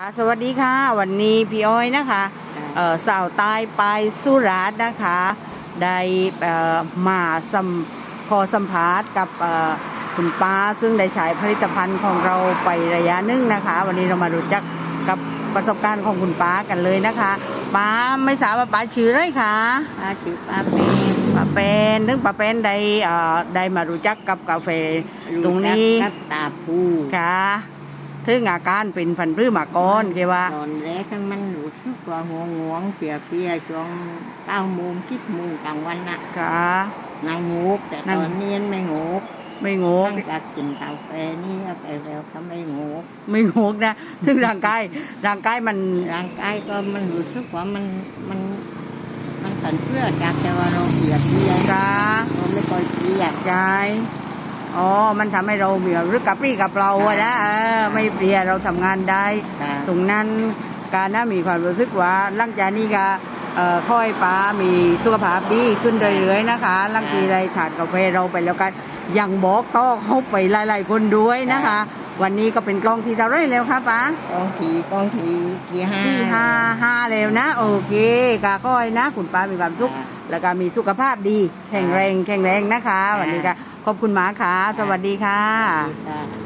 ค่ะสวัสดีค่ะ วันนี้พี่อ้อยนะคะเอ่อสาวใตายไปสุราษฎร์นะคะได้เอ่อมาสัมขอสัมภาษณ์กับเอ่อคุณป้าซึ่งได้ใช้ผลิตภัณฑ์ของเราไประยะหนึงนะคะ วันนี้เรามารู้จักกับประสบการณ์ของคุณป้ากันเลยนะคะ ป้าไม่ทราบว่าป้าชื่ออะไรคะป้าชื่อป้าเป็นป้าเป็นนึกป้าเป็นได้เอ่อได้มารู้จักกับกาแฟตรงนี้กับตาผูค่ะ ถึงอาการเป็นพันธุ์พืชมาก่อนแกว่า ตอนแรกมันรู้สึกว่าง่วงง่วงเพลียเพลียช่วงเก้าโมงสิบโมงกลางวันน่ะค่ะ นางงูกแต่ตอนนี้ไม่งูกไม่งหกลังจากกินกาแฟนี่ไปแล้วก็ไม่งกไม่งกนะถึงร่างกายร่างกายมันร่างกายก็มันรู้สึกว่ามันมันมันสันเพื่อจากแต่ว่าเราเพลียเพลียกาเราไม่ค่อยเพลียกาย อ๋อ มันทำให้เรามีรึกกับปรี้กับเราอะนะเออไม่เพลียเราทำงานได้ค่ะตรงนั้นการน่ามีความรู้สึกว่าหลังจากนี้ก็เอ่อค่อยป้ามีสุขภาพดีขึ้นเรื่อยๆนะคะหลังจากได้ทานกาแฟเราไปแล้วกันยังบอกต่อเข้าไปหลายๆคนด้วยนะคะ วันนี้ก็เป็นกล้องที่เท่าไรแล้วคะป้ากองทีกองทีที่ห้าที่ห้าห้าแล้วนะ โอเคกาค่อยนะ คุณป้ามีความสุขค่ะแล้วก็มีสุขภาพดี แข็งแรงแข็งแรงนะคะ วันนี้ก็ ขอบคุณหมาค่ะ สวัสดีค่ะค่ะ